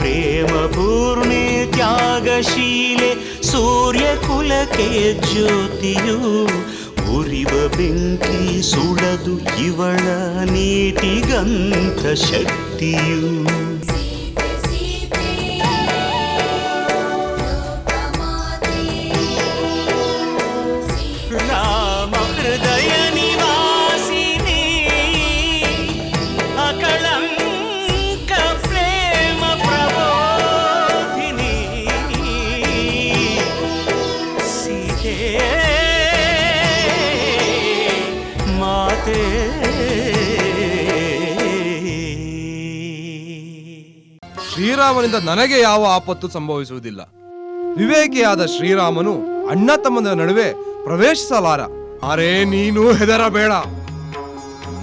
ಪ್ರೇಮ ಪೂರ್ಣೆ ತ್ಯಾಗಶೀಲೆ ಸೂರ್ಯ ಕುಲಕ್ಕೆ ಜ್ಯೋತಿಯು ಉರಿವ ಬೆಂಕಿ ಸುಡದು ಇವಳ ನೀತಿಗಂತ ಶಕ್ತಿಯು ಶ್ರೀರಾಮನಿಂದ ನನಗೆ ಯಾವ ಆಪತ್ತು ಸಂಭವಿಸುವುದಿಲ್ಲ. ವಿವೇಕಿಯಾದ ಶ್ರೀರಾಮನು ಅಣ್ಣ ತಮ್ಮನ ನಡುವೆ ಪ್ರವೇಶಿಸಲಾರ. ಅರೇ, ನೀನು ಹೆದರಬೇಡ.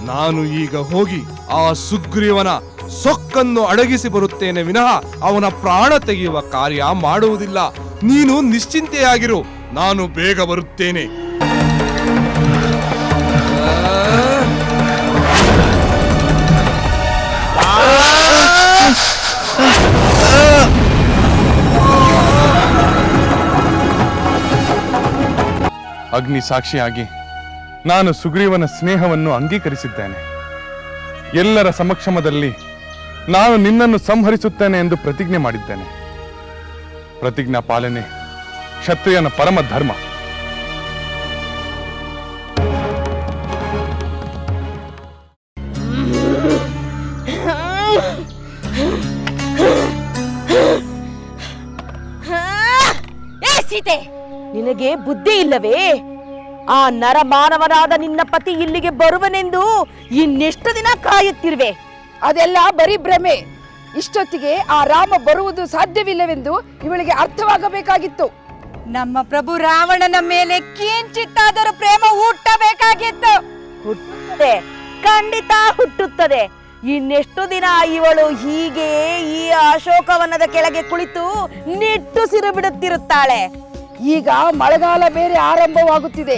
ನಾನು ಈಗ ಹೋಗಿ ಆ ಸುಗ್ರೀವನ ಸೊಕ್ಕನ್ನು ಅಡಗಿಸಿ ಬರುತ್ತೇನೆ ವಿನಃ ಅವನ ಪ್ರಾಣ ತೆಗೆಯುವ ಕಾರ್ಯ ಮಾಡುವುದಿಲ್ಲ. ನೀನು ನಿಶ್ಚಿಂತೆಯಾಗಿರು. ನಾನು ಬೇಗ ಬರುತ್ತೇನೆ. ಅಗ್ನಿ ಸಾಕ್ಷಿಯಾಗಿ ನಾನು ಸುಗ್ರೀವನ ಸ್ನೇಹವನ್ನು ಅಂಗೀಕರಿಸಿದ್ದೇನೆ. ಎಲ್ಲರ ಸಮಕ್ಷಮದಲ್ಲಿ ನಾನು ನಿನ್ನನ್ನು ಸಂಹರಿಸುತ್ತೇನೆ ಎಂದು ಪ್ರತಿಜ್ಞೆ ಮಾಡಿದ್ದೇನೆ. ಪ್ರತಿಜ್ಞಾ ಪಾಲನೆ ಕ್ಷತ್ರಿಯನ ಪರಮ ಧರ್ಮ ನಿನಗೆ ಬುದ್ಧಿ ಇಲ್ಲವೇ? ಆ ನರಮಾನವನಾದ ನಿನ್ನ ಪತಿ ಇಲ್ಲಿಗೆ ಬರುವನೆಂದು ಇನ್ನೆಷ್ಟು ದಿನ ಕಾಯುತ್ತಿರುವೆ? ಅದೆಲ್ಲ ಬರೀ ಭ್ರಮೆ. ಇಷ್ಟೊತ್ತಿಗೆ ಆ ರಾಮ ಬರುವುದು ಸಾಧ್ಯವಿಲ್ಲವೆಂದು ಇವಳಿಗೆ ಅರ್ಥವಾಗಬೇಕಾಗಿತ್ತು. ನಮ್ಮ ಪ್ರಭು ರಾವಣನ ಮೇಲೆ ಕಿಂಚಿತ್ತಾದರೂ ಪ್ರೇಮ ಹುಟ್ಟಬೇಕಾಗಿತ್ತು. ಹುಟ್ಟುತ್ತದೆ ಖಂಡಿತ ಹುಟ್ಟುತ್ತದೆ. ಇನ್ನೆಷ್ಟು ದಿನ ಇವಳು ಹೀಗೆ ಈ ಅಶೋಕವನದ ಕೆಳಗೆ ಕುಳಿತು ನಿಟ್ಟುಸಿರು ಬಿಡುತ್ತಿರುತ್ತಾಳೆ. ಈಗ ಮಳೆಗಾಲ ಬೇರೆ ಆರಂಭವಾಗುತ್ತಿದೆ.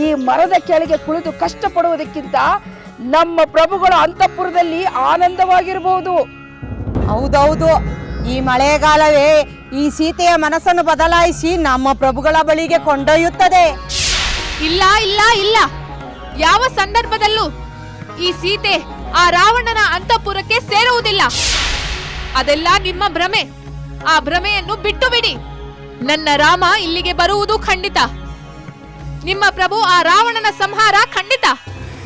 ಈ ಮರದ ಕೆಳಗೆ ಕುಳಿತು ಕಷ್ಟಪಡುವುದಕ್ಕಿಂತ ನಮ್ಮ ಪ್ರಭುಗಳ ಅಂತಃಪುರದಲ್ಲಿ ಆನಂದವಾಗಿರಬಹುದು. ಹೌದೌದು. ಈ ಮಳೆಗಾಲವೇ ಈ ಸೀತೆಯ ಮನಸ್ಸನ್ನು ಬದಲಾಯಿಸಿ ನಮ್ಮ ಪ್ರಭುಗಳ ಬಳಿಗೆ ಕೊಂಡೊಯ್ಯುತ್ತದೆ. ಇಲ್ಲ ಇಲ್ಲ ಇಲ್ಲ. ಯಾವ ಸಂದರ್ಭದಲ್ಲೂ ಈ ಸೀತೆ ಆ ರಾವಣನ ಅಂತಃಪುರಕ್ಕೆ ಸೇರುವುದಿಲ್ಲ. ಅದೆಲ್ಲ ನಿಮ್ಮ ಭ್ರಮೆ. ಆ ಭ್ರಮೆಯನ್ನು ಬಿಟ್ಟು ಬಿಡಿ. ನನ್ನ ರಾಮ ಇಲ್ಲಿಗೆ ಬರುವುದು ಖಂಡಿತ. ನಿಮ್ಮ ಪ್ರಭು ಆ ರಾವಣನ ಸಂಹಾರ ಖಂಡಿತ.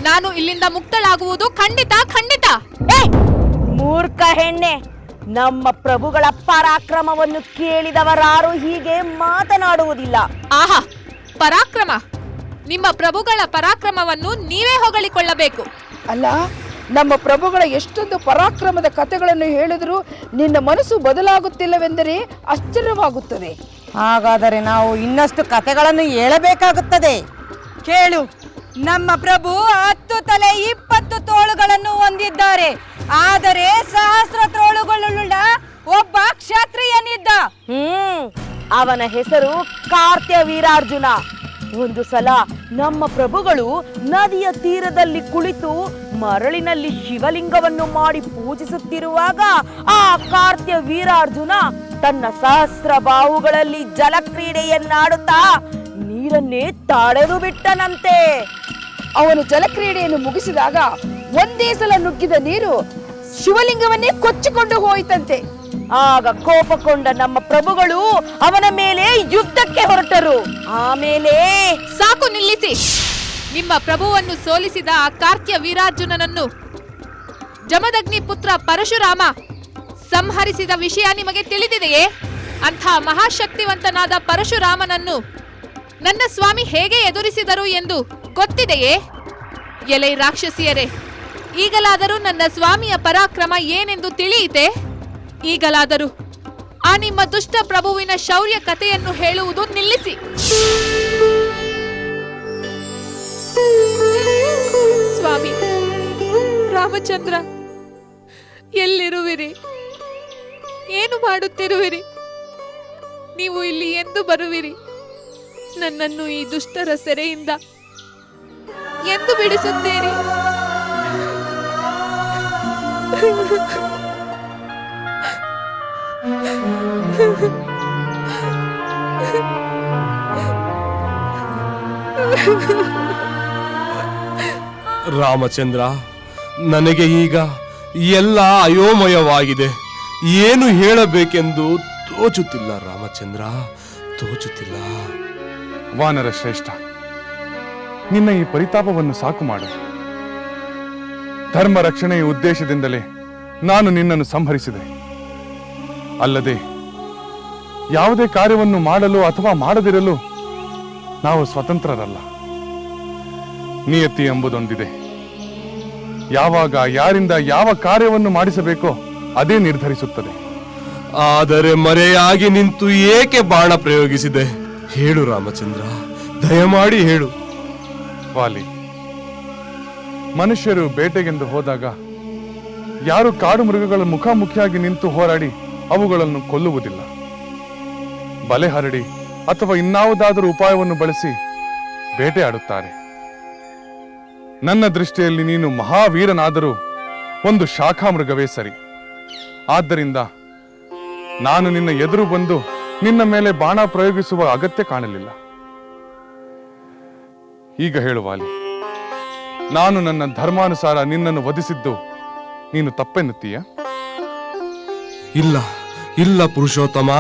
ನಾನು ಇಲ್ಲಿಂದ ಮುಕ್ತಳಾಗುವುದು ಖಂಡಿತ ಖಂಡಿತ. ಏ! ಮೂರ್ಖ ಹೆಣ್ಣೆ ನಮ್ಮ ಪ್ರಭುಗಳ ಪರಾಕ್ರಮವನ್ನು ಕೇಳಿದವರಾರು ಹೀಗೆ ಮಾತನಾಡುವುದಿಲ್ಲ. ಆಹಾ ಪರಾಕ್ರಮ. ನಿಮ್ಮ ಪ್ರಭುಗಳ ಪರಾಕ್ರಮವನ್ನು ನೀವೇ ಹೊಗಳಿಕೊಳ್ಳಬೇಕು. ಅಲ್ಲ ನಮ್ಮ ಪ್ರಭುಗಳ ಎಷ್ಟೊಂದು ಪರಾಕ್ರಮದ ಕಥೆಗಳನ್ನು ಹೇಳಿದರೂ ನಿನ್ನ ಮನಸ್ಸು ಬದಲಾಗುತ್ತಿಲ್ಲವೆಂದರೆ ಆಶ್ಚರ್ಯವಾಗುತ್ತದೆ. ಹಾಗಾದರೆ ನಾವು ಇನ್ನಷ್ಟು ಕಥೆಗಳನ್ನು ಹೇಳಬೇಕಾಗುತ್ತದೆ. ಕೇಳು. ನಮ್ಮ ಪ್ರಭು ಹತ್ತು ತಲೆ ಇಪ್ಪತ್ತು ತೋಳುಗಳನ್ನು ಹೊಂದಿದ್ದಾರೆ. ಆದರೆ ಸಹಸ್ರ ತೋಳುಗಳುಳ್ಳ ಒಬ್ಬ ಕ್ಷತ್ರಿಯನಿದ್ದ. ಹ್ಮ್ ಅವನ ಹೆಸರು ಕಾರ್ತ್ಯ ವೀರಾರ್ಜುನ. ಒಂದು ಸಲ ನಮ್ಮ ಪ್ರಭುಗಳು ನದಿಯ ತೀರದಲ್ಲಿ ಕುಳಿತು ಮರಳಿನಲ್ಲಿ ಶಿವಲಿಂಗವನ್ನು ಮಾಡಿ ಪೂಜಿಸುತ್ತಿರುವಾಗ ಆ ಕಾರ್ತ್ಯ ವೀರಾರ್ಜುನ ತನ್ನ ಸಹಸ್ರ ಬಾಹುಗಳಲ್ಲಿ ಜಲಕ್ರೀಡೆಯನ್ನಾಡುತ್ತಾ ನೀರನ್ನೇ ತಡೆದು ಬಿಟ್ಟನಂತೆ. ಅವನು ಜಲಕ್ರೀಡೆಯನ್ನು ಮುಗಿಸಿದಾಗ ಒಂದೇ ಸಲ ನುಗ್ಗಿದ ನೀರು ಶಿವಲಿಂಗವನ್ನೇ ಕೊಚ್ಚಿಕೊಂಡು ಹೋಯಿತಂತೆ. ಆಗ ಕೋಪಗೊಂಡ ನಮ್ಮ ಪ್ರಭುಗಳು ಅವನ ಮೇಲೆ ಯುದ್ಧಕ್ಕೆ ಹೊರಟರು. ಆಮೇಲೆ ಸಾಕು ನಿಲ್ಲಿಸಿ. ನಿಮ್ಮ ಪ್ರಭುವನ್ನು ಸೋಲಿಸಿದ ಆ ಕಾರ್ತ್ಯ ವೀರಾರ್ಜುನನನ್ನು ಜಮದಗ್ನಿ ಪುತ್ರ ಪರಶುರಾಮ ಸಂಹರಿಸಿದ ವಿಷಯ ನಿಮಗೆ ತಿಳಿದಿದೆಯೇ? ಅಂಥ ಮಹಾಶಕ್ತಿವಂತನಾದ ಪರಶುರಾಮನನ್ನು ನನ್ನ ಸ್ವಾಮಿ ಹೇಗೆ ಎದುರಿಸಿದರು ಎಂದು ಗೊತ್ತಿದೆಯೇ? ಎಲೆ ರಾಕ್ಷಸಿಯರೇ, ಈಗಲಾದರೂ ನನ್ನ ಸ್ವಾಮಿಯ ಪರಾಕ್ರಮ ಏನೆಂದು ತಿಳಿಯಿತೆ? ಈಗಲಾದರೂ ಆ ನಿಮ್ಮ ದುಷ್ಟ ಪ್ರಭುವಿನ ಶೌರ್ಯ ಕಥೆಯನ್ನು ಹೇಳುವುದು ನಿಲ್ಲಿಸಿ. ಸ್ವಾಮಿ, ರಾಮಚಂದ್ರ, ಎಲ್ಲಿರುವಿರಿ? ಏನು ಮಾಡುತ್ತಿರುವಿರಿ? ನೀವು ಇಲ್ಲಿ ಎಂದು ಬರುವಿರಿ? ನನ್ನನ್ನು ಈ ದುಷ್ಟರ ಸೆರೆಯಿಂದ ಎಂದು ಬಿಡಿಸುತ್ತೀರಿ ರಾಮಚಂದ್ರ, ನನಗೆ ಈಗ ಎಲ್ಲ ಅಯೋಮಯವಾಗಿದೆ. ಏನು ಹೇಳಬೇಕೆಂದು ತೋಚುತ್ತಿಲ್ಲ ರಾಮಚಂದ್ರ, ತೋಚುತ್ತಿಲ್ಲ. ವಾನರ ಶ್ರೇಷ್ಠ, ನಿನ್ನ ಈ ಪರಿತಾಪವನ್ನು ಸಾಕು ಮಾಡು. ಧರ್ಮ ರಕ್ಷಣೆಯ ಉದ್ದೇಶದಿಂದಲೇ ನಾನು ನಿನ್ನನ್ನು ಸಂಹರಿಸಿದೆ. ಅಲ್ಲದೆ ಯಾವುದೇ ಕಾರ್ಯವನ್ನು ಮಾಡಲು ಅಥವಾ ಮಾಡದಿರಲು ನಾವು ಸ್ವತಂತ್ರರಲ್ಲ. ನಿಯತಿ ಎಂಬುದೊಂದಿದೆ. ಯಾವಾಗ ಯಾರಿಂದ ಯಾವ ಕಾರ್ಯವನ್ನು ಮಾಡಿಸಬೇಕೋ ಅದೇ ನಿರ್ಧರಿಸುತ್ತದೆ. ಆದರೆ ಮರೆಯಾಗಿ ನಿಂತು ಏಕೆ ಬಾಣ ಪ್ರಯೋಗಿಸಿದೆ? ಹೇಳು ರಾಮಚಂದ್ರ ದಯಮಾಡಿ ಹೇಳು. ವಾಲಿ ಮನುಷ್ಯರು ಬೇಟೆಗೆಂದು ಹೋದಾಗ ಯಾರು ಕಾಡು ಮೃಗಗಳ ಮುಖಾಮುಖಿಯಾಗಿ ನಿಂತು ಹೋರಾಡಿ ಅವುಗಳನ್ನು ಕೊಲ್ಲುವುದಿಲ್ಲ. ಬಲೆ ಹರಡಿ ಅಥವಾ ಇನ್ನಾವುದಾದರೂ ಉಪಾಯವನ್ನು ಬಳಸಿ ಬೇಟೆಯಾಡುತ್ತಾರೆ. ನನ್ನ ದೃಷ್ಟಿಯಲ್ಲಿ ನೀನು ಮಹಾವೀರನಾದರೂ ಒಂದು ಶಾಖಾ ಮೃಗವೇ ಸರಿ. ಆದ್ದರಿಂದ ನಾನು ನಿನ್ನ ಎದುರು ಬಂದು ನಿನ್ನ ಮೇಲೆ ಬಾಣ ಪ್ರಯೋಗಿಸುವ ಅಗತ್ಯ ಕಾಣಲಿಲ್ಲ. ಈಗ ಹೇಳುವಾಲಿ ನಾನು ನನ್ನ ಧರ್ಮಾನುಸಾರ ನಿನ್ನನ್ನು ವಧಿಸಿದ್ದು ನೀನು ತಪ್ಪೆನ್ನುತ್ತೀಯ? ಇಲ್ಲ ಇಲ್ಲ ಪುರುಷೋತ್ತಮ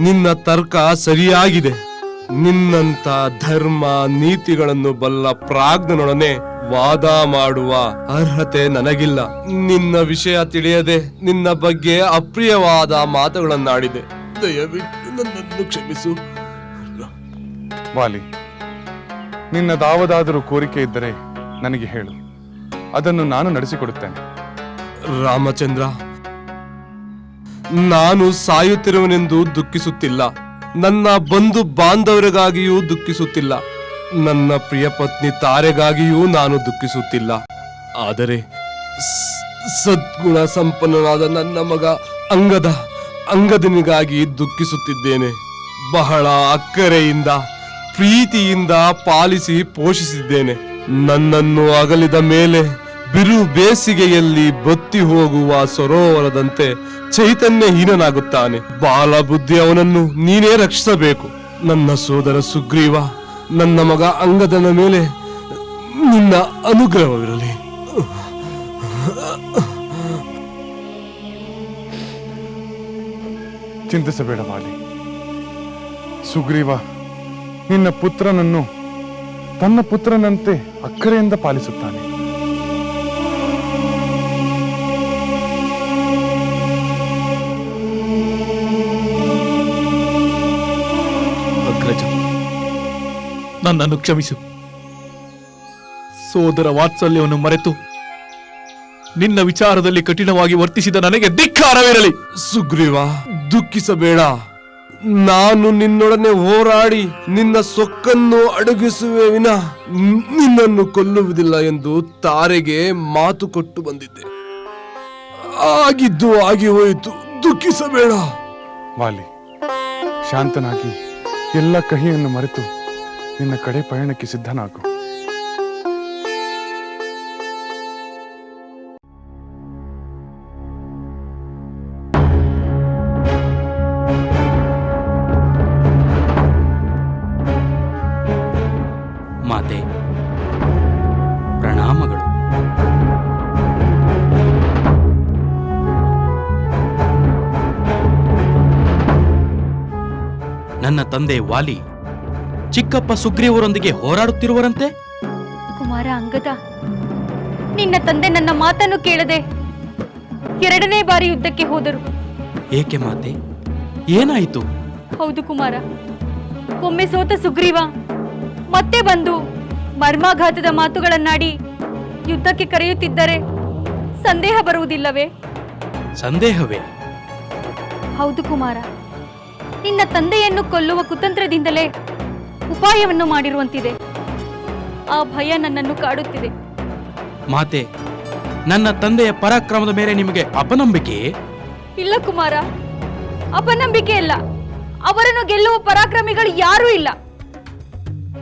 ನಿನ್ನ ತರ್ಕ ಸರಿಯಾಗಿದೆ. ನಿನ್ನಂತ ಧರ್ಮ ನೀತಿಗಳನ್ನು ಬಲ್ಲ ಪ್ರಾಜ್ಞನೊಡನೆ ವಾದ ಮಾಡುವ ಅರ್ಹತೆ ನನಗಿಲ್ಲ. ನಿನ್ನ ವಿಷಯ ತಿಳಿಯದೆ ನಿನ್ನ ಬಗ್ಗೆ ಅಪ್ರಿಯವಾದ ಮಾತುಗಳನ್ನಾಡಿದೆ. ದಯವಿಟ್ಟು ನನ್ನನ್ನು ಕ್ಷಮಿಸು. ವಾಲಿ ನಿನ್ನದಾವದಾದರೂ ಕೋರಿಕೆ ಇದ್ದರೆ ನನಗೆ ಹೇಳು. ಅದನ್ನು ನಾನು ನಡೆಸಿಕೊಡುತ್ತೇನೆ. ರಾಮಚಂದ್ರ ನಾನು ಸಾಯುತ್ತಿರುವನೆಂದು ದುಃಖಿಸುತ್ತಿಲ್ಲ. ನನ್ನ ಬಂಧು ಬಾಂಧವರಿಗಾಗಿಯೂ ದುಃಖಿಸುತ್ತಿಲ್ಲ. ನನ್ನ ಪ್ರಿಯ ಪತ್ನಿ ತಾರೆಗಾಗಿಯೂ ನಾನು ದುಃಖಿಸುತ್ತಿಲ್ಲ. ಆದರೆ ಸದ್ಗುಣ ಸಂಪನ್ನನಾದ ನನ್ನ ಮಗ ಅಂಗದ, ಅಂಗದನಿಗಾಗಿ ದುಃಖಿಸುತ್ತಿದ್ದೇನೆ. ಬಹಳ ಅಕ್ಕರೆಯಿಂದ, ಪ್ರೀತಿಯಿಂದ ಪಾಲಿಸಿ ಪೋಷಿಸಿದ್ದೇನೆ. ನನ್ನನ್ನು ಅಗಲಿದ ಮೇಲೆ ಬಿರು ಬೇಸಿಗೆಯಲ್ಲಿ ಬತ್ತಿ ಹೋಗುವ ಸರೋವರದಂತೆ ಚೈತನ್ಯಹೀನನಾಗುತ್ತಾನೆ. ಬಾಲ ಬುದ್ಧಿ ಅವನನ್ನು ನೀನೇ ರಕ್ಷಿಸಬೇಕು. ನನ್ನ ಸೋದರ ಸುಗ್ರೀವ, ನನ್ನ ಮಗ ಅಂಗದನ ಮೇಲೆ ನಿನ್ನ ಅನುಗ್ರಹವಿರಲಿ. ಚಿಂತಿಸಬೇಡ ಮಾಲಿ. ಸುಗ್ರೀವ, ನಿನ್ನ ಪುತ್ರನನ್ನು ತನ್ನ ಪುತ್ರನಂತೆ ಅಕ್ಕರೆಯಿಂದ ಪಾಲಿಸುತ್ತಾನೆ. ನನ್ನನ್ನು ಕ್ಷಮಿಸು. ಸೋದರ ವಾತ್ಸಲ್ಯವನ್ನು ಮರೆತು ನಿನ್ನ ವಿಚಾರದಲ್ಲಿ ಕಠಿಣವಾಗಿ ವರ್ತಿಸಿದ ನನಗೆ ಧಿಕ್ಕಾರವಿರಲಿ. ಸುಗ್ರೀವ ದುಃಖಿಸಬೇಡ. ನಾನು ನಿನ್ನೊಡನೆ ಹೋರಾಡಿ ನಿನ್ನ ಸೊಕ್ಕನ್ನು ಅಡಗಿಸುವೆ ವಿನ ನಿನ್ನನ್ನು ಕೊಲ್ಲುವುದಿಲ್ಲ ಎಂದು ತಾರೆಗೆ ಮಾತು ಕೊಟ್ಟು ಬಂದಿದ್ದೆ. ಆಗಿದ್ದು ಆಗಿ ಹೋಯಿತು. ದುಃಖಿಸಬೇಡ. ವಾಲಿ ಶಾಂತನಾಗಿ ಎಲ್ಲ ಕಹಿಯನ್ನು ಮರೆತು ನಿನ್ನ ಕಡೆ ಪಯಣಕ್ಕೆ ಸಿದ್ಧನಾಗು. ಮಾತೆ ಪ್ರಣಾಮಗಳು. ನನ್ನ ತಂದೆ ವಾಲಿ ಚಿಕ್ಕಪ್ಪ ಸುಗ್ರೀವರೊಂದಿಗೆ ಹೋರಾಡುತ್ತಿರುವರಂತೆ? ಕುಮಾರ ಅಂಗದ ನಿನ್ನ ತಂದೆ ನನ್ನ ಮಾತನ್ನು ಕೇಳದೆ ಎರಡನೇ ಬಾರಿ ಯುದ್ಧಕ್ಕೆ ಹೋದರು. ಏಕೆ ಮಾತೆ? ಏನಾಯಿತು? ಹೌದು ಕುಮಾರ ಒಮ್ಮೆ ಸೋತ ಸುಗ್ರೀವ ಮತ್ತೆ ಬಂದು ಮರ್ಮಾಘಾತದ ಮಾತುಗಳನ್ನಾಡಿ ಯುದ್ಧಕ್ಕೆ ಕರೆಯುತ್ತಿದ್ದರೆ ಸಂದೇಹ ಬರುವುದಿಲ್ಲವೇ? ಸಂದೇಹವೇ? ಹೌದು ಕುಮಾರ ನಿನ್ನ ತಂದೆಯನ್ನು ಕೊಲ್ಲುವ ಕುತಂತ್ರದಿಂದಲೇ ಉಪಾಯವನ್ನು ಮಾಡಿರುವಂತಿದೆ. ಆ ಭಯ ನನ್ನನ್ನು ಕಾಡುತ್ತಿದೆ. ಮಾತೆ ನನ್ನ ತಂದೆಯ ಪರಾಕ್ರಮದ ಮೇಲೆ ನಿಮಗೆ ಅಪನಂಬಿಕೆ? ಇಲ್ಲ ಕುಮಾರ ಅಪನಂಬಿಕೆ ಇಲ್ಲ ಅವರನ್ನು ಗೆಲ್ಲುವ ಪರಾಕ್ರಮಿಗಳು ಯಾರೂ ಇಲ್ಲ.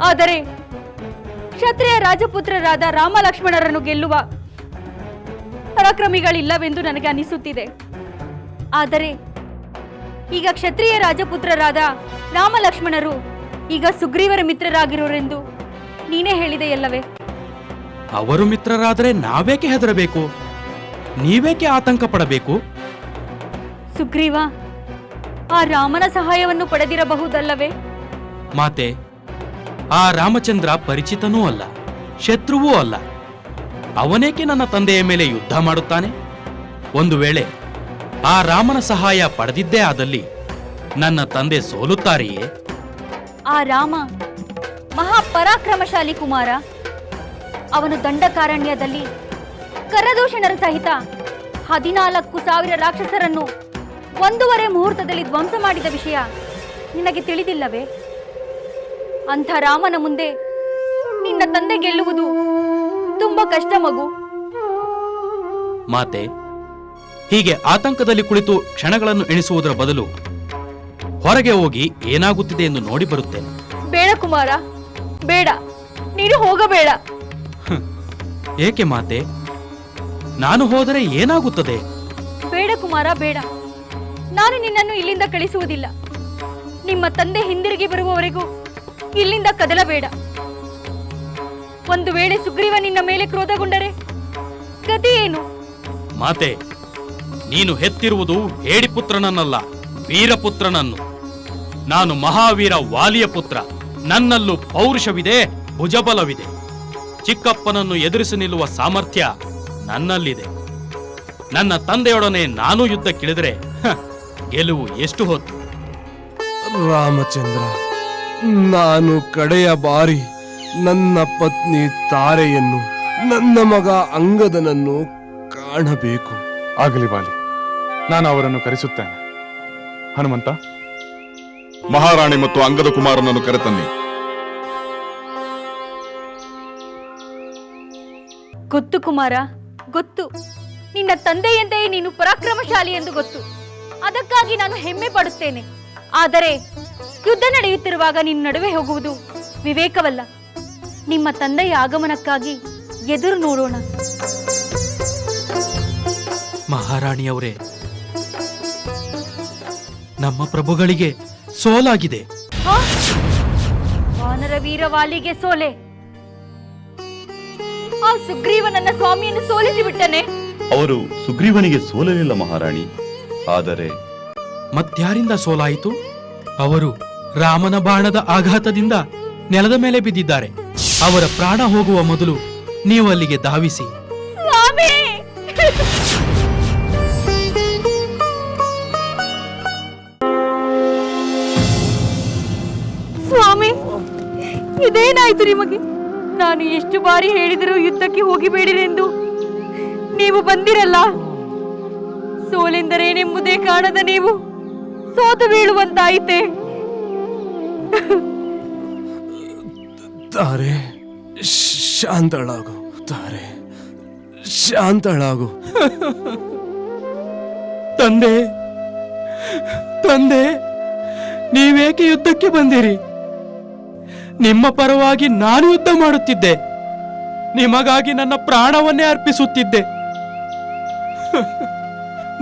ಆದರೆ ಕ್ಷತ್ರಿಯ ರಾಜಪುತ್ರರಾದ ರಾಮ ಲಕ್ಷ್ಮಣರನ್ನು ಗೆಲ್ಲುವ ಪರಾಕ್ರಮಿಗಳಿಲ್ಲವೆಂದು ನನಗೆ ಅನಿಸುತ್ತಿದೆ. ಆದರೆ ಈಗ ಕ್ಷತ್ರಿಯ ರಾಜಪುತ್ರರಾದ ರಾಮ ಲಕ್ಷ್ಮಣರು ಈಗ ಸುಗ್ರೀವರ ಮಿತ್ರರಾಗಿರೋರೆಂದು ನೀನೇ ಹೇಳಿದೆಯಲ್ಲವೇ ಅವರು ಮಿತ್ರರಾದರೆ ನಾವೇಕೆ ಹೆದರಬೇಕು? ನೀವೇಕೆ ಆತಂಕ ಪಡಬೇಕು? ಸುಗ್ರೀವ ಆ ರಾಮನ ಸಹಾಯವನ್ನು ಪಡೆದಿರಬಹುದಲ್ಲವೇ? ಮಾತೆ ಆ ರಾಮಚಂದ್ರ ಪರಿಚಿತನೂ ಅಲ್ಲ ಶತ್ರುವೂ ಅಲ್ಲ. ಅವನೇಕೆ ನನ್ನ ತಂದೆಯ ಮೇಲೆ ಯುದ್ಧ ಮಾಡುತ್ತಾನೆ? ಒಂದು ವೇಳೆ ಆ ರಾಮನ ಸಹಾಯ ಪಡೆದಿದ್ದೇ ಆದಲ್ಲಿ ನನ್ನ ತಂದೆ ಸೋಲುತ್ತಾರೆಯೇ? ಆ ರಾಮ, ಮಹಾಪರಾಕ್ರಮಶಾಲಿ ಕುಮಾರ, ಅವನು ದಂಡಕಾರಣ್ಯದಲ್ಲಿ ಕರದೂಷಣರ ಸಹಿತ ಹದಿನಾಲ್ಕು ಸಾವಿರ ರಾಕ್ಷಸರನ್ನು ಒಂದೂವರೆ ಮುಹೂರ್ತದಲ್ಲಿ ಧ್ವಂಸ ಮಾಡಿದ ವಿಷಯ ನಿನಗೆ ತಿಳಿದಿಲ್ಲವೇ? ಅಂಥ ರಾಮನ ಮುಂದೆ ನಿನ್ನ ತಂದೆ ಗೆಲ್ಲುವುದು ತುಂಬಾ ಕಷ್ಟ ಮಗು. ಮಾತೆ, ಹೀಗೆ ಆತಂಕದಲ್ಲಿ ಕುಳಿತು ಕ್ಷಣಗಳನ್ನು ಎಣಿಸುವುದರ ಬದಲು ಹೊರಗೆ ಹೋಗಿ ಏನಾಗುತ್ತಿದೆ ಎಂದು ನೋಡಿ ಬರುತ್ತೇನೆ. ಬೇಡ ಕುಮಾರ ಬೇಡ. ನೀನು ಹೋಗಬೇಡ. ಏಕೆ ಮಾತೆ? ನಾನು ಹೋದರೆ ಏನಾಗುತ್ತದೆ? ಬೇಡ ಕುಮಾರ ಬೇಡ. ನಾನು ನಿನ್ನನ್ನು ಇಲ್ಲಿಂದ ಕಳಿಸುವುದಿಲ್ಲ. ನಿಮ್ಮ ತಂದೆ ಹಿಂದಿರುಗಿ ಬರುವವರೆಗೂ ಇಲ್ಲಿಂದ ಕದಲಬೇಡ. ಒಂದು ವೇಳೆ ಸುಗ್ರೀವ ನಿನ್ನ ಮೇಲೆ ಕ್ರೋಧಗೊಂಡರೆ ಗತಿ ಏನು? ಮಾತೆ ನೀನು ಹೆತ್ತಿರುವುದು ಹೇಡಿಪುತ್ರನನ್ನಲ್ಲ ವೀರಪುತ್ರನನ್ನು. ನಾನು ಮಹಾವೀರ ವಾಲಿಯ ಪುತ್ರ. ನನ್ನಲ್ಲೂ ಪೌರುಷವಿದೆ ಭುಜಬಲವಿದೆ. ಚಿಕ್ಕಪ್ಪನನ್ನು ಎದುರಿಸಿ ನಿಲ್ಲುವ ಸಾಮರ್ಥ್ಯ ನನ್ನಲ್ಲಿದೆ. ನನ್ನ ತಂದೆಯೊಡನೆ ನಾನು ಯುದ್ಧಕ್ಕಿಳಿದರೆ ಹ, ಗೆಲುವು ಎಷ್ಟು ಹೊತ್ತು? ರಾಮಚಂದ್ರ ನಾನು ಕಡೆಯ ಬಾರಿ ನನ್ನ ಪತ್ನಿ ತಾರೆಯನ್ನು ನನ್ನ ಮಗ ಅಂಗದನನ್ನು ಕಾಣಬೇಕು. ಆಗಲಿ ಬಾಲಿ ನಾನು ಅವರನ್ನು ಕರೆಸುತ್ತೇನೆ. ಹನುಮಂತ ಮಹಾರಾಣಿ ಮತ್ತು ಅಂಗದ ಕುಮಾರನನ್ನು ಕರೆತನ್ನಿ. ಗೊತ್ತು ಕುಮಾರ ಗೊತ್ತು. ನಿನ್ನ ತಂದೆಯಂತೆಯೇ ನೀನು ಪರಾಕ್ರಮಶಾಲಿ ಎಂದು ಗೊತ್ತು. ಅದಕ್ಕಾಗಿ ನಾನು ಹೆಮ್ಮೆ ಪಡುತ್ತೇನೆ. ಆದರೆ ಯುದ್ಧ ನಡೆಯುತ್ತಿರುವಾಗ ನಿನ್ನ ನಡುವೆ ಹೋಗುವುದು ವಿವೇಕವಲ್ಲ. ನಿಮ್ಮ ತಂದೆಯ ಆಗಮನಕ್ಕಾಗಿ ಎದುರು ನೋಡೋಣ. ಮಹಾರಾಣಿಯವರೇ ನಮ್ಮ ಪ್ರಭುಗಳಿಗೆ ಸೋಲಾಗಿದೆ? ವಾನರ ವೀರವಾಲಿಗೆ ಸೋಲೆ. ಆ ಸುಗ್ರೀವ ನನ್ನ ಸ್ವಾಮಿಯನ್ನು ಸೋಲಿಸಿ ಬಿಟ್ಟನೆ? ಅವರು ಸುಗ್ರೀವನಿಗೆ ಸೋಲಲಿಲ್ಲ ಮಹಾರಾಣಿ. ಆದರೆ ಮತ್ಯಾರಿಂದ ಸೋಲಾಯಿತು? ಅವರು ರಾಮನ ಬಾಣದ ಆಘಾತದಿಂದ ನೆಲದ ಮೇಲೆ ಬಿದ್ದಿದ್ದಾರೆ. ಅವರ ಪ್ರಾಣ ಹೋಗುವ ಮೊದಲು ನೀವು ಅಲ್ಲಿಗೆ ಧಾವಿಸಿ. ಇದೇನಾಯ್ತು ನಿಮಗೆ? ನಾನು ಎಷ್ಟು ಬಾರಿ ಹೇಳಿದರೂ ಯುದ್ಧಕ್ಕೆ ಹೋಗಿಬೇಡಿರೆಂದು ನೀವು ಬಂದಿರಲ್ಲ. ಸೋಲೆಂದರೇನೆಂಬುದೇ ಕಾಣದ ನೀವು. ಸೋತು ಬೀಳುವಂತಾಯಿತೆ. ತಾರೆ ಶಾಂತಳಾಗು ತಾರೆ ಶಾಂತಳಾಗು. ತಂದೆ ತಂದೆ, ನೀವೇಕೆ ಯುದ್ಧಕ್ಕೆ ಬಂದಿರಿ? ನಿಮ್ಮ ಪರವಾಗಿ ನಾನು ಯುದ್ಧ ಮಾಡುತ್ತಿದ್ದೆ. ನಿಮಗಾಗಿ ನನ್ನ ಪ್ರಾಣವನ್ನೇ ಅರ್ಪಿಸುತ್ತಿದ್ದೆ.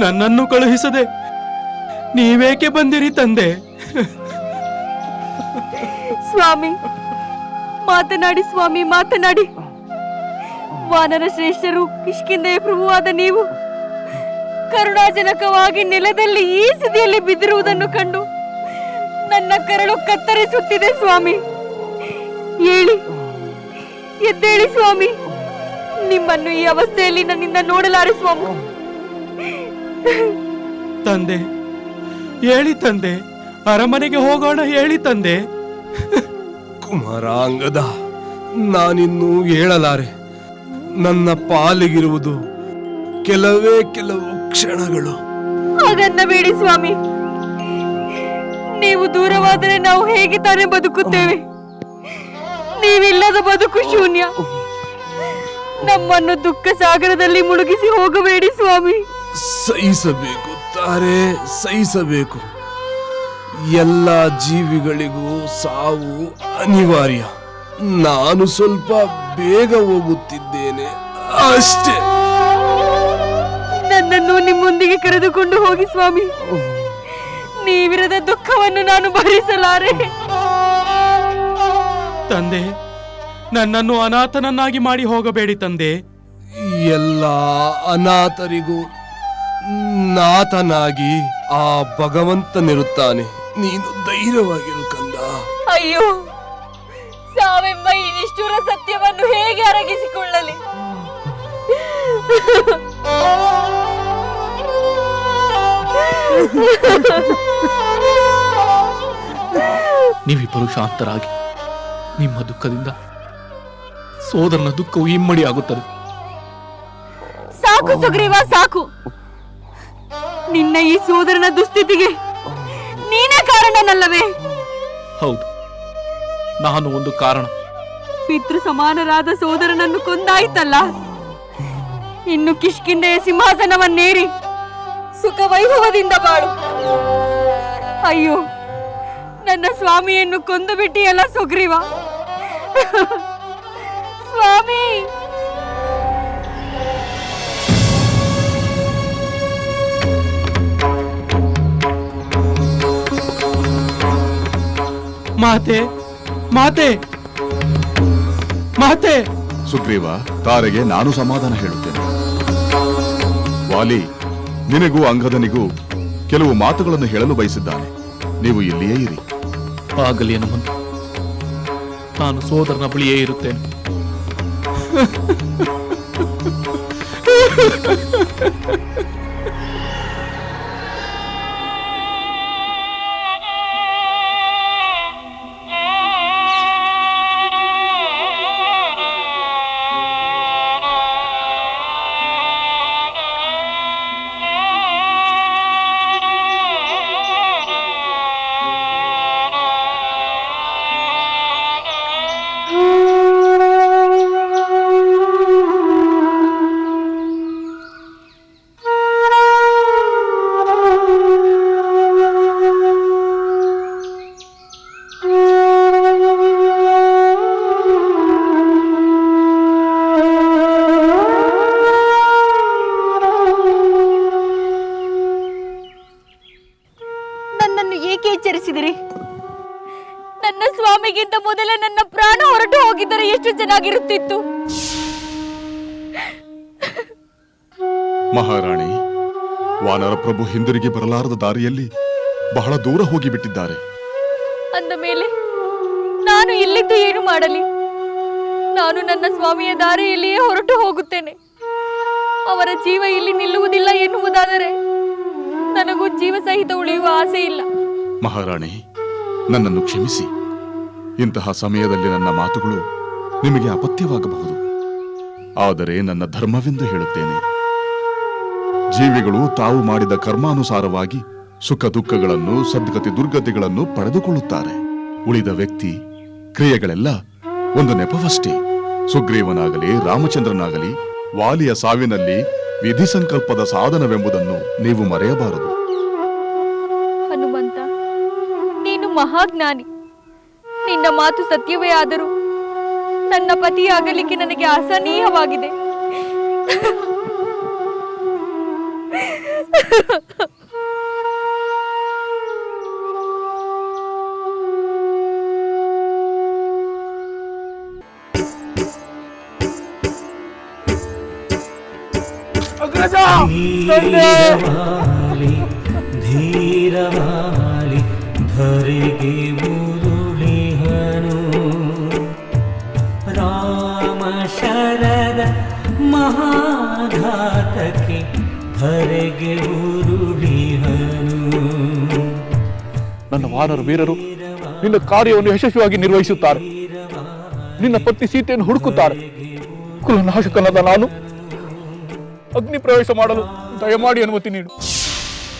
ನನ್ನನ್ನು ಕಳುಹಿಸದೆ ನೀವೇಕೆ ಬಂದಿರಿ ತಂದೆ? ಸ್ವಾಮಿ, ಮಾತನಾಡಿ ಸ್ವಾಮಿ, ಮಾತನಾಡಿ. ವಾನರ ಶ್ರೇಷ್ಠರು ಕಿಷ್ಕಿಂದೆಯ ಪ್ರಭುವಾದ ನೀವು ಕರುಣಾಜನಕವಾಗಿ ನೆಲದಲ್ಲಿ ಈ ಸ್ಥಿತಿಯಲ್ಲಿ ಬಿದ್ದಿರುವುದನ್ನು ಕಂಡು ನನ್ನ ಕರಳು ಕತ್ತರಿಸುತ್ತಿದೆ ಸ್ವಾಮಿ. ಹೇಳಿ. ಎದ್ದೇಳಿ ಸ್ವಾಮಿ. ನಿಮ್ಮನ್ನು ಈ ಅವಸ್ಥೆಯಲ್ಲಿ ನನ್ನಿಂದ ನೋಡಲಾರೆ ಸ್ವಾಮಿ. ತಂದೆ ಹೇಳಿ ತಂದೆ. ಅರಮನೆಗೆ ಹೋಗೋಣ ಹೇಳಿ ತಂದೆ. ಕುಮಾರ ಅಂಗದ ನಾನಿನ್ನೂ ಹೇಳಲಾರೆ. ನನ್ನ ಪಾಲಿಗಿರುವುದು ಕೆಲವೇ ಕೆಲವು ಕ್ಷಣಗಳು. ಹಾಗನ್ನಬೇಡಿ ಸ್ವಾಮಿ. ನೀವು ದೂರವಾದರೆ ನಾವು ಹೇಗೆ ತಾನೇ ಬದುಕುತ್ತೇವೆ ನೀವಿಲ್ಲದ ಬದುಕು ಶೂನ್ಯ. ನಮ್ಮನ್ನು ದುಃಖ ಸಾಗರದಲ್ಲಿ ಮುಳುಗಿಸಿ ಹೋಗಬೇಡಿ ಸ್ವಾಮಿ. ಸಹಿಸಬೇಕು ತಾರೆ ಸಹಿಸಬೇಕು. ಎಲ್ಲ ಜೀವಿಗಳಿಗೂ ಸಾವು ಅನಿವಾರ್ಯ. ನಾನು ಸ್ವಲ್ಪ ಬೇಗ ಹೋಗುತ್ತಿದ್ದೇನೆ ಅಷ್ಟೇ. ನನ್ನನ್ನು ನಿಮ್ಮೊಂದಿಗೆ ಕರೆದುಕೊಂಡು ಹೋಗಿ ಸ್ವಾಮಿ. ನೀವಿರದ ದುಃಖವನ್ನು ನಾನು ಭರಿಸಲಾರೆ. ತಂದೆ ನನ್ನನ್ನು ಅನಾಥನನ್ನಾಗಿ ಮಾಡಿ ಹೋಗಬೇಡಿ ತಂದೆ. ಎಲ್ಲ ಅನಾಥರಿಗೂ ನಾಥನಾಗಿ ಆ ಭಗವಂತನಿರುತ್ತಾನೆ. ನೀನು ಧೈರ್ಯವಾಗಿರು ಕಂದ. ಅಯ್ಯೋ ಸಾವೆಂಬ ಈ ನಿಷ್ಠುರ ಸತ್ಯವನ್ನು ಹೇಗೆ ಅರಗಿಸಿಕೊಳ್ಳಲಿ? ನೀವಿಬ್ಬರು ಶಾಂತರಾಗಿ ನಿಮ್ಮ ದುಃಖದಿಂದ. ಸೋದರನ ದುಃಖವು ಇಮ್ಮಡಿಯಾಗುತ್ತದೆ ಸಾಕು ಸುಗ್ರೀವ ಸಾಕು. ನಿನ್ನ ಈ ಸೋದರನ ದುಸ್ಥಿತಿಗೆ ನೀನೇ ಕಾರಣನಲ್ಲವೇ? ಹೌದು. ನಾನು ಒಂದು ಕಾರಣ. ಪಿತೃ ಸಮಾನರಾದ ಸೋದರನನ್ನು ಕೊಂದಾಯ್ತಲ್ಲ. ಇನ್ನು ಕಿಷ್ಕಿಂಡೆಯ ಸಿಂಹಾಸನವನ್ನೇರಿ ಸುಖ ವೈಭವದಿಂದ ಬಾಳು. ಅಯ್ಯೋ ನನ್ನ ಸ್ವಾಮಿಯನ್ನು ಕೊಂದು ಬಿಟ್ಟಿಯಲ್ಲ ಸುಗ್ರೀವ? ಸ್ವಾಮಿ! ಮಾತೆ ಮಾತೆ ಮಾತೆ! ಸುಗ್ರೀವ ತಾರೆಗೆ ನಾನು ಸಮಾಧಾನ ಹೇಳುತ್ತೇನೆ. ವಾಲಿ ನಿನಗೂ ಅಂಗದನಿಗೂ ಕೆಲವು ಮಾತುಗಳನ್ನು ಹೇಳಲು ಬಯಸಿದ್ದಾನೆ. ನೀವು ಇಲ್ಲಿಯೇ ಇರಿ. ಆಗಲಿ ಹನುಮಂತ ನಾನು ಸೋದರನ ಬಳಿಯೇ ಇರುತ್ತೇನೆ. ಮಹಾರಾಣಿ ವಾನರ ಪ್ರಭು ಹಿಂದಿರುಗಿ ಬರಲಾರದ ದಾರಿಯಲ್ಲಿ ಬಹಳ ದೂರ ಹೋಗಿಬಿಟ್ಟಿದ್ದಾರೆ. ಅಂದ ಮೇಲೆ ನಾನು ಇಲ್ಲಿದ್ದು ಏನು ಮಾಡಲಿ? ನಾನು ನನ್ನ ಸ್ವಾಮಿಯ ದಾರಿಯಲ್ಲಿಯೇ ಹೊರಟು ಹೋಗುತ್ತೇನೆ. ಅವರ ಜೀವ ಇಲ್ಲಿ ನಿಲ್ಲುವುದಿಲ್ಲ ಎನ್ನುವುದಾದರೆ ನನಗೂ ಜೀವ ಸಹಿತ ಉಳಿಯುವ ಆಸೆ ಇಲ್ಲ. ಮಹಾರಾಣಿ ನನ್ನನ್ನು ಕ್ಷಮಿಸಿ. ಇಂತಹ ಸಮಯದಲ್ಲಿ ನನ್ನ ಮಾತುಗಳು ನಿಮಗೆ ಅಪತ್ಯವಾಗಬಹುದು. ಆದರೆ ನನ್ನ ಧರ್ಮವೆಂದು ಹೇಳುತ್ತೇನೆ. ಜೀವಿಗಳು ತಾವು ಮಾಡಿದ ಕರ್ಮಾನುಸಾರವಾಗಿ ಸುಖ ದುಃಖಗಳನ್ನು, ಸದ್ಗತಿ ದುರ್ಗತಿಗಳನ್ನು ಪಡೆದುಕೊಳ್ಳುತ್ತಾರೆ. ಉಳಿದ ವ್ಯಕ್ತಿ, ಕ್ರಿಯೆಗಳೆಲ್ಲ ಒಂದು ನೆಪವಷ್ಟೇ. ಸುಗ್ರೀವನಾಗಲಿ, ರಾಮಚಂದ್ರನಾಗಲಿ, ವಾಲಿಯ ಸಾವಿನಲ್ಲಿ ವಿಧಿ ಸಂಕಲ್ಪದ ಸಾಧನವೆಂಬುದನ್ನು ನೀವು ಮರೆಯಬಾರದು. ಹನುಮಂತ, ನೀನು ಮಹಾಜ್ಞಾನಿ. ನಿನ್ನ ಮಾತು ಸತ್ಯವೇ ಆದರೂ ನನ್ನ ಪತಿಯಾಗಲಿಕ್ಕೆ ನನಗೆ ಅಸಹನೀಯವಾಗಿದೆ. धीरवाली धीरवाली धरेगे मुरुळि हनु। राम शरद महाघातके धरे ವಾನರ ವೀರರು, ನಿನ್ನ ಕಾರ್ಯವನ್ನು ಯಶಸ್ವಿಯಾಗಿ ನಿರ್ವಹಿಸುತ್ತಾರೆ. ನಿನ್ನ ಪತ್ನಿ ಸೀತೆಯನ್ನು ಹುಡುಕುತ್ತಾರೆ. ಕುಲನಾಶಕನಾದ ನಾನು. ಅಗ್ನಿ ಪ್ರವೇಶ ಮಾಡಲು ದಯಮಾಡಿ ಅನುಮತಿ ನೀಡು.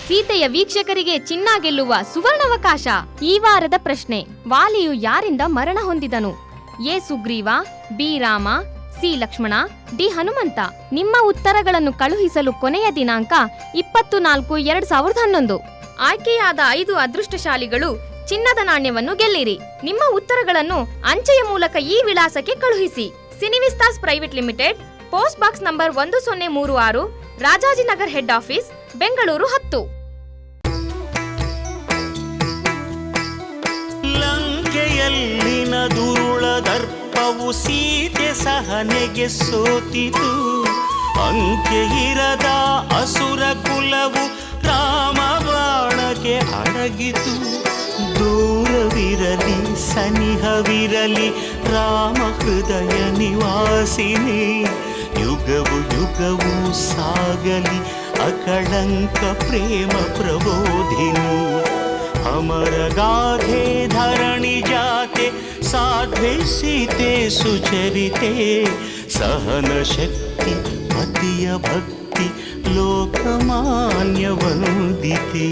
ಸೀತೆಯ ವೀಕ್ಷಕರಿಗೆ ಚಿನ್ನ ಗೆಲ್ಲುವ ಸುವರ್ಣಾವಕಾಶ ಈ ವಾರದ ಪ್ರಶ್ನೆ. ವಾಲಿಯು ಯಾರಿಂದ ಮರಣ ಹೊಂದಿದನು? A. Sugriva, B. Rama, C. Lakshmana, D. Hanumantha. ನಿಮ್ಮ ಉತ್ತರಗಳನ್ನು ಕಳುಹಿಸಲು ಕೊನೆಯ ದಿನಾಂಕ ಇಪ್ಪತ್ತು ನಾಲ್ಕು, ಎರಡ್ ಸಾವಿರದ ಹನ್ನೊಂದು. ಆಯ್ಕೆಯಾದ ಐದು ಅದೃಷ್ಟಶಾಲಿಗಳು ಚಿನ್ನದ ನಾಣ್ಯವನ್ನು ಗೆಲ್ಲಿರಿ. ನಿಮ್ಮ ಉತ್ತರಗಳನ್ನು ಅಂಚೆಯ ಮೂಲಕ ಈ ವಿಳಾಸಕ್ಕೆ ಕಳುಹಿಸಿ. Cinevistaas private limited, post box number ಒಂದು ಸೊನ್ನೆ ಮೂರು ಆರು ರಾಜಾಜಿನಗರ್ ಹೆಡ್ ಆಫೀಸ್, ಬೆಂಗಳೂರು ಹತ್ತು. ಲಂಕೆಯಲ್ಲಿನ ದುರುಳ ದರ್ಪವು ಸೀತೆ ಸಹನೆಗೆ ಸೋತಿತು. ಅಂಕೆ ಇರದ ಅಸುರ ಕುಲವು ರಾಮ ಬಾಣಕ್ಕೆ ಅಡಗಿತು ದೂರವಿರಲಿ ಸನಿಹವಿರಲಿ ರಾಮ ಹೃದಯ ನಿವಾಸಿನಿ ಯುಗವು ಯುಗವು ಸಾಗಲಿ ಅಕಳಂಕ ಪ್ರೇಮ ಪ್ರಬೋಧಿನಿ ಅಮರ ಗಾಧೆ ಧರಣಿ ಜಾತೆ ಸಾಧ್ವೆ ಸೀತೆ ಸುಚರಿತೆ ಸಹನ ಶಕ್ತಿ ಪತಿಯ ಭಕ್ತಿ ಲೋಕಮಾನ್ಯ ವಂದಿತೆ